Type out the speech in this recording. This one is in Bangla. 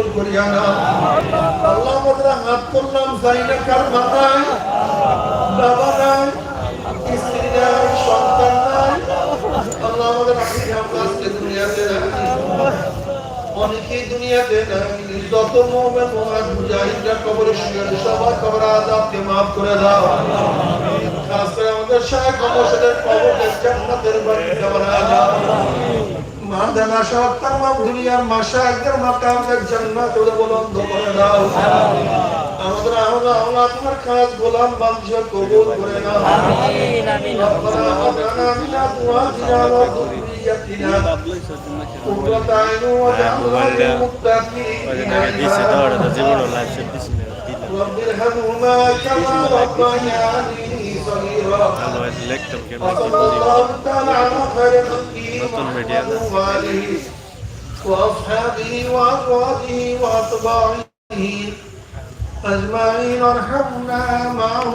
কবুল করিয়া না আল্লাহ আমাদের হাত করলাম যাই না কার মাথায়। বাবা নাই, স্ত্রী নাই, সন্তান নাই। আল্লাহ আমাদের আখির আজকে দুনিয়াতে অনেকেই দুনিয়াতে নাই যত মোমেন মোহাম্মদ মুজাহিদরা কবরে শুয়ে সবার কবর আজাবকে মাফ করে দাও। করে আমাদের শাহ কমর্শালের কবরকে জান্নাতের বাড়িতে বানায় দাও মা দেনা সব তামাম দুনিয়ার মাসা একদের মাকামদের জান্নাত ওদের বুলন্দ করে দাও আমাদের আহলা আহলা তোমার কাজ গোলাম বাঞ্ছ কবুল করে নাও আমিন আমিন ربنا هب لنا من ازواجنا وذريتنا قرة اعين واجعلنا للمتقين দিছে اماما দৌড়াতে জীবন লাইফ সেট দিছে رب ارحمهما كما ربياني صغيرا ভালো লিখতাম কেমন কি وصلى বলি الله تعالى على خير خلقه নতুন محمد মিডিয়া না। وآله وأصحابه وأزواجه وأتباعه أجمعين ارحمنا معهم